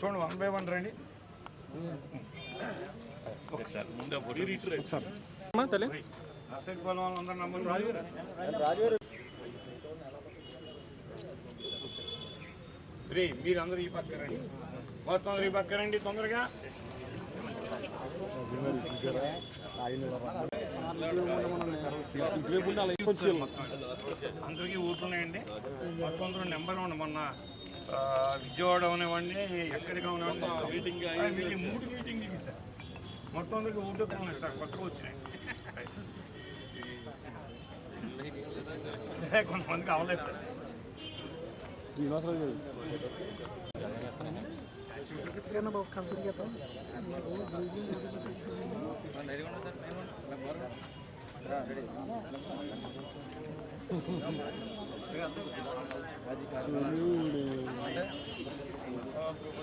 చూడండి one by one రండి. రే మీరందరూ ఈ పక్క రండి. మొత్తం అందరూ ఈ పక్క రండి తొందరగా. అందరికీ ఊరుకున్నాయండి. మొత్తం నెంబర్ ఉండి మొన్న విజయవాడ అవనివ్వండి ఎక్కడికి అవనివ్వండి మీటింగ్ మీటింగ్ మూడు మీటింగ్ సార్. మొత్తం అందరికీ ఊటకు ఉన్నాయి సార్ కొత్తగా వచ్చినాయి. కొంతమందికి అవ్వలేదు సార్.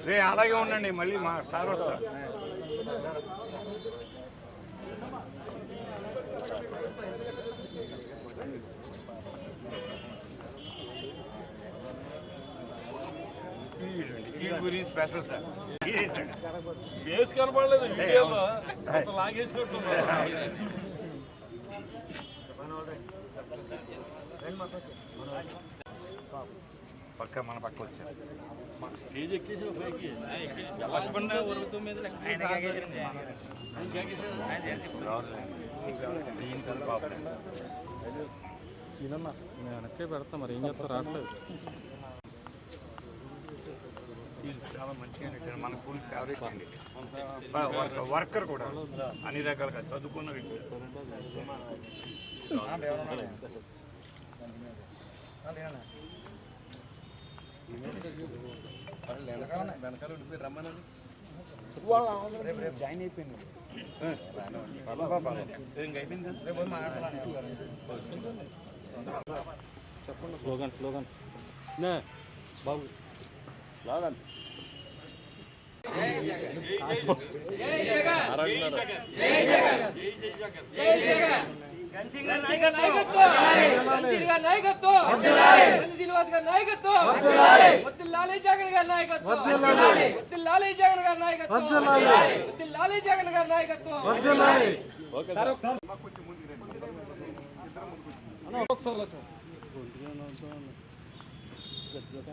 రే అలాగే ఉండండి మళ్ళీ మా సార్ వస్తా. గురించి స్పెషల్ సార్. ఫేస్ కనపడలేదు వీడియోలో లాగేసినట్టు పక్క మన పక్క వచ్చారు. స్టేజ్ ఎక్కేసి పైకి సీనన్న నేను వెనక్కే పెడతా మరి ఏం చెప్తా రావట్లేదు చాలా మంచిగా మన ఫుల్ ఫేవరెట్ అండి వర్కర్- వర్కర్ కూడా. అన్ని రకాలుగా చదువుకున్న వ్యక్తి. స్లోగన్ స్లోగన్స్ బాబు శ్రీనివాస్ గారి నాయకత్వం వద్దులాలి జగన్. గారి స్లోగన్స్ జై జగన్. జై జగన్.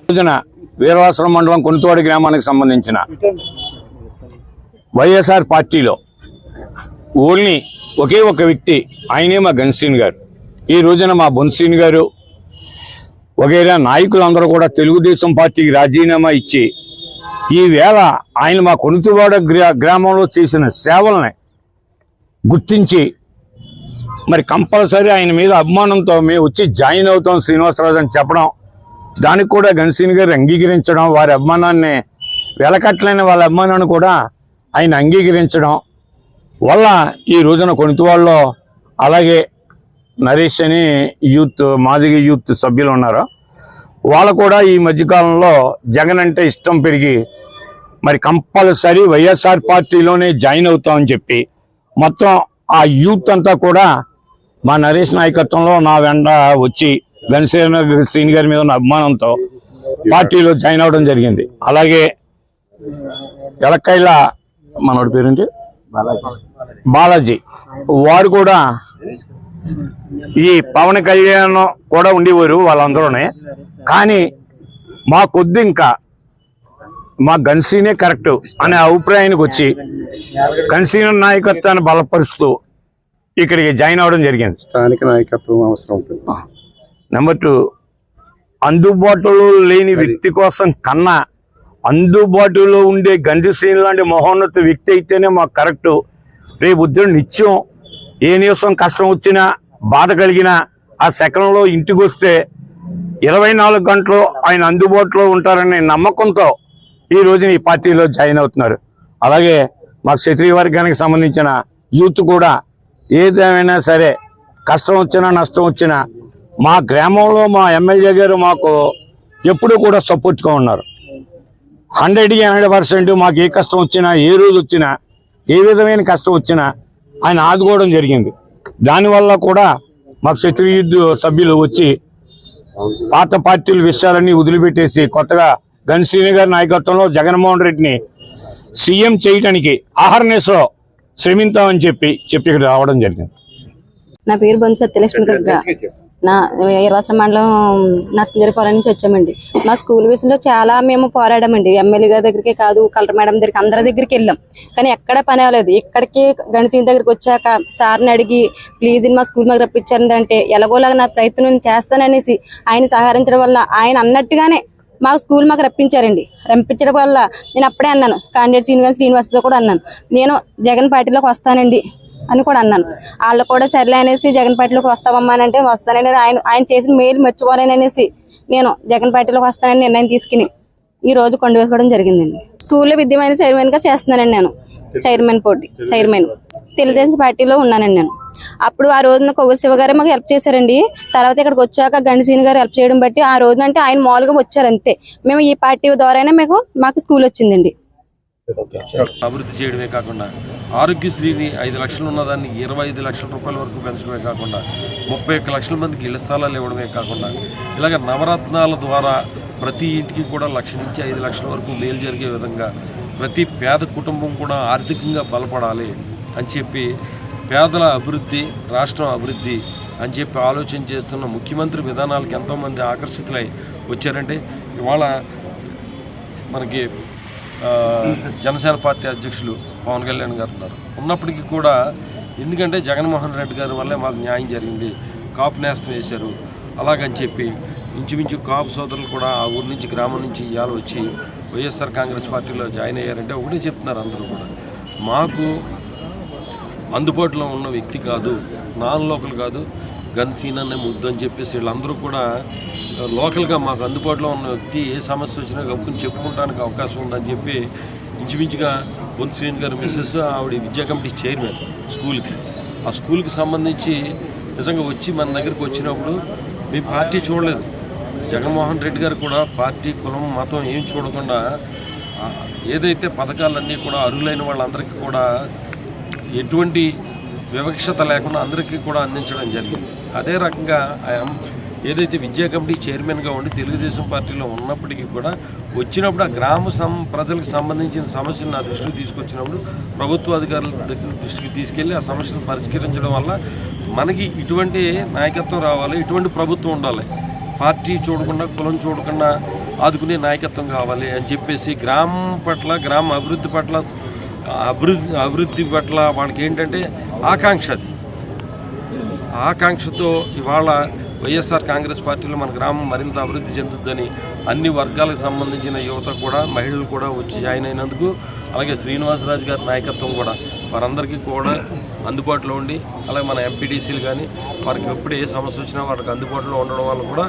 రోజున వీరవాసరం మండలం కొనుతోడి గ్రామానికి సంబంధించిన వైఎస్ఆర్ పార్టీలో ఓన్లీ ఒకే ఒక వ్యక్తి ఆయనే మా గన్సీన్ గారు. ఈ రోజున మా బొన్సీన్ గారు వగైరా నాయకులందరూ కూడా తెలుగుదేశం పార్టీకి రాజీనామా ఇచ్చి ఈవేళ ఆయన మా కొనుతువాడ గ్రా గ్రామంలో చేసిన సేవల్ని గుర్తించి మరి కంపల్సరీ ఆయన మీద అభిమానంతో మేము వచ్చి జాయిన్ అవుతాం శ్రీనివాసరాజు అని చెప్పడం దానికి కూడా గన్సీన్ గారు అంగీకరించడం వారి అభిమానాన్ని వెలకట్లైన వాళ్ళ అభిమానాన్ని కూడా ఆయన అంగీకరించడం వల్ల ఈ రోజున కొనితివాళ్ళలో అలాగే నరేష్ అని యూత్ మాదిగ యూత్ సభ్యులు ఉన్నారు. వాళ్ళు కూడా ఈ మధ్యకాలంలో జగన్ అంటే ఇష్టం పెరిగి మరి కంపల్సరీ వైఎస్ఆర్ పార్టీలోనే జాయిన్ అవుతామని చెప్పి మొత్తం ఆ యూత్ అంతా కూడా మా నరేష్ నాయకత్వంలో నా వెంట వచ్చి గణసేన శ్రీని గారి మీద ఉన్న అభిమానంతో పార్టీలో జాయిన్ అవ్వడం జరిగింది. అలాగే ఎలక్కైల మనోడి పేరేంటి? బాలాజీ. వాడు కూడా ఈ పవన్ కళ్యాణ్ కూడా ఉండేవారు వాళ్ళందరూనే. కానీ మా కొద్ది ఇంకా మా గన్సీనే కరెక్ట్ అనే అభిప్రాయానికి వచ్చి గన్సీన నాయకత్వాన్ని బలపరుస్తూ ఇక్కడికి జాయిన్ అవ్వడం జరిగింది. స్థానిక నాయకత్వం అవసరం ఉంటుంది. నెంబర్ టూ అందుబాటులో లేని వ్యక్తి కోసం కన్నా అందుబాటులో ఉండే గండిశ్రీని లాంటి మహోన్నత వ్యక్తి అయితేనే మాకు కరెక్ట్. రేపు ఉద్యోగం నిత్యం ఏ నిమిషం కష్టం వచ్చినా బాధ కలిగినా ఆ సెకండ్లో ఇంటికి వస్తే ఇరవై నాలుగు గంటలు ఆయన అందుబాటులో ఉంటారనే నమ్మకంతో ఈ రోజున ఈ పార్టీలో జాయిన్ అవుతున్నారు. అలాగే మాకు క్షత్రియ వర్గానికి సంబంధించిన యూత్ కూడా ఏదేమైనా సరే కష్టం వచ్చినా నష్టం వచ్చినా మా గ్రామంలో మా ఎమ్మెల్యే గారు మాకు ఎప్పుడూ కూడా సపోర్ట్గా ఉన్నారు. హండ్రెడ్కి హండ్రెడ్ పర్సెంట్ మాకు ఏ కష్టం వచ్చినా ఏ రోజు వచ్చినా ఏ విధమైన కష్టం వచ్చినా ఆయన ఆదుకోవడం జరిగింది. దానివల్ల కూడా మాకు శత్రుయుద్ధ సభ్యులు వచ్చి పాత పార్టీల విషయాలన్నీ వదిలిపెట్టేసి కొత్తగా గన్సీని గారి నాయకత్వంలో జగన్మోహన్ రెడ్డిని సీఎం చేయడానికి ఆహర్నేస్లో శ్రమించామని చెప్పి చెప్పి ఇక్కడ రావడం జరిగింది. నా పేరు బొంసు సత్యలక్ష్మి నా ఇరవసరం మండలం నర్సింజరిపురం నుంచి వచ్చామండి. మా స్కూల్ విషయంలో చాలా మేము పోరాడామండి. ఎమ్మెల్యే గారి దగ్గరికి కాదు కలెక్టర్ మేడం దగ్గరికి అందరి దగ్గరికి వెళ్ళాం. కానీ ఎక్కడ పని అవ్వలేదు. ఇక్కడికి గణసింగ్ దగ్గరికి వచ్చాక సార్ని అడిగి ప్లీజ్ మా స్కూల్ మాకు రప్పించండి అంటే ఎలాగోలాగా నా ప్రయత్నం నేను చేస్తాననేసి ఆయన సహకరించడం వల్ల ఆయన అన్నట్టుగానే మా స్కూల్ మాకు రప్పించారండి. రప్పించడం వల్ల నేను అప్పుడే అన్నాను. కాండిడేట్ శ్రీనివాస్ శ్రీనివాస్తో కూడా అన్నాను. నేను జగన్ పార్టీలోకి వస్తానండి. అని కూడా అన్నాను. వాళ్ళు కూడా సర్లే అనేసి జగన్ పార్టీలోకి వస్తావమ్మా అని అంటే వస్తానని ఆయన ఆయన చేసిన మేలు మర్చిపోలేని నేను జగన్ పార్టీలోకి వస్తానని నిర్ణయం తీసుకుని ఈ రోజు కొండ వేసుకోవడం జరిగిందండి. స్కూల్లో విద్యమైన చైర్మన్గా చేస్తున్నానండి నేను. చైర్మన్ పోటీ చైర్మన్. తెలుగుదేశం పార్టీలో ఉన్నానండి నేను. అప్పుడు ఆ రోజున కొవ్వూరు శివ గారే మాకు హెల్ప్ చేశారండి. తర్వాత ఇక్కడికి వచ్చాక గణశీని గారు హెల్ప్ చేయడం బట్టి ఆ రోజున అంటే ఆయన మామూలుగా వచ్చారు అంతే. మేము ఈ పార్టీ ద్వారానే మీకు మాకు స్కూల్ వచ్చిందండి. అభివృద్ధి చేయడమే కాకుండా ఆరోగ్యశ్రీని ఐదు లక్షలు ఉన్నదాన్ని ఇరవై ఐదు లక్షల రూపాయల వరకు పెంచడమే కాకుండా ముప్పై ఒక్క లక్షల మందికి ఇళ్ళ స్థలాలు ఇవ్వడమే కాకుండా ఇలాగ నవరత్నాల ద్వారా ప్రతి ఇంటికి కూడా లక్ష నుంచి ఐదు లక్షల వరకు మేలు జరిగే విధంగా ప్రతి పేద కుటుంబం కూడా ఆర్థికంగా బలపడాలి అని చెప్పి పేదల అభివృద్ధి రాష్ట్రం అభివృద్ధి అని చెప్పి ఆలోచన చేస్తున్న ముఖ్యమంత్రి విధానాలకు ఎంతోమంది ఆకర్షితులై వచ్చారంటే ఇవాళ మనకి జనసేన పార్టీ అధ్యక్షులు పవన్ కళ్యాణ్ గారు ఉన్నారు. ఉన్నప్పటికీ కూడా ఎందుకంటే జగన్మోహన్ రెడ్డి గారి వల్లే మాకు న్యాయం జరిగింది. కాపు నేస్తం వేశారు. అలాగని చెప్పి ఇంచుమించు కాపు సోదరులు కూడా ఆ ఊరు నుంచి గ్రామం నుంచి ఇవాళ వచ్చి వైఎస్ఆర్ కాంగ్రెస్ పార్టీలో జాయిన్ అయ్యారంటే ఒకటే చెప్తున్నారు అందరూ కూడా. మాకు అందుబాటులో ఉన్న వ్యక్తి కాదు. నాన్ లోకల్ కాదు. గన్ సీన్ అనే ముద్దు అని చెప్పేసి వీళ్ళందరూ కూడా లోకల్గా మాకు అందుబాటులో ఉన్న వ్యక్తి ఏ సమస్య వచ్చినా గప్పుని చెప్పుకోవడానికి అవకాశం ఉందని చెప్పి ఇంచుమించుగా బొన్ శ్రీని గారు మిస్సెస్ ఆవిడ విద్యా కమిటీ చైర్మన్ స్కూల్కి. ఆ స్కూల్కి సంబంధించి నిజంగా వచ్చి మన దగ్గరికి వచ్చినప్పుడు మీ పార్టీ చూడలేదు. జగన్మోహన్ రెడ్డి గారు కూడా పార్టీ కులం మతం ఏం చూడకుండా ఏదైతే పథకాలన్నీ కూడా అర్హులైన వాళ్ళందరికీ కూడా ఎటువంటి వివక్షత లేకుండా అందరికీ కూడా అందించడం జరిగింది. అదే రకంగా ఏదైతే విద్యా కమిటీ చైర్మన్గా ఉండి తెలుగుదేశం పార్టీలో ఉన్నప్పటికీ కూడా వచ్చినప్పుడు ఆ గ్రామ సం ప్రజలకు సంబంధించిన సమస్యలు నా దృష్టికి తీసుకొచ్చినప్పుడు ప్రభుత్వ అధికారుల దగ్గర దృష్టికి తీసుకెళ్ళి ఆ సమస్యను పరిష్కరించడం వల్ల మనకి ఇటువంటి నాయకత్వం రావాలి ఇటువంటి ప్రభుత్వం ఉండాలి. పార్టీ చూడకుండా కులం చూడకుండా ఆదుకునే నాయకత్వం కావాలి అని చెప్పేసి గ్రామం పట్ల గ్రామ అభివృద్ధి పట్ల అభివృద్ధి అభివృద్ధి పట్ల వాళ్ళకి ఏంటంటే ఆకాంక్ష అది. ఆకాంక్షతో ఇవాళ వైఎస్ఆర్ కాంగ్రెస్ పార్టీలో మన గ్రామం మరింత అభివృద్ధి చెందుద్దని అన్ని వర్గాలకు సంబంధించిన యువత కూడా మహిళలు కూడా వచ్చి జాయిన్ అయినందుకు అలాగే శ్రీనివాసరాజు గారి నాయకత్వం కూడా వారందరికీ కూడా అందుబాటులో ఉండి అలాగే మన ఎంపీడీసీలు కానీ వారికి ఎప్పుడు ఏ సమస్య వచ్చినా వారికి అందుబాటులో ఉండడం వల్ల కూడా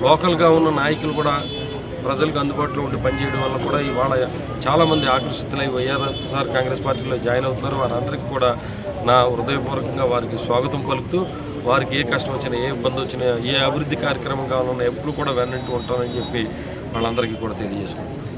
లోకల్గా ఉన్న నాయకులు కూడా ప్రజలకు అందుబాటులో ఉండి పనిచేయడం వల్ల కూడా ఇవాళ చాలామంది ఆకర్షితులై వైఎస్ఆర్ కాంగ్రెస్ పార్టీలో జాయిన్ అవుతున్నారు. వారందరికీ కూడా నా హృదయపూర్వకంగా వారికి స్వాగతం పలుకుతూ వారికి ఏ కష్టం వచ్చినా ఏ ఇబ్బంది వచ్చినా ఏ అభివృద్ధి కార్యక్రమం కావాలన్నా ఎప్పుడు కూడా వెన్నంటూ ఉంటానని చెప్పి వాళ్ళందరికీ కూడా తెలియజేసుకుంటున్నాను.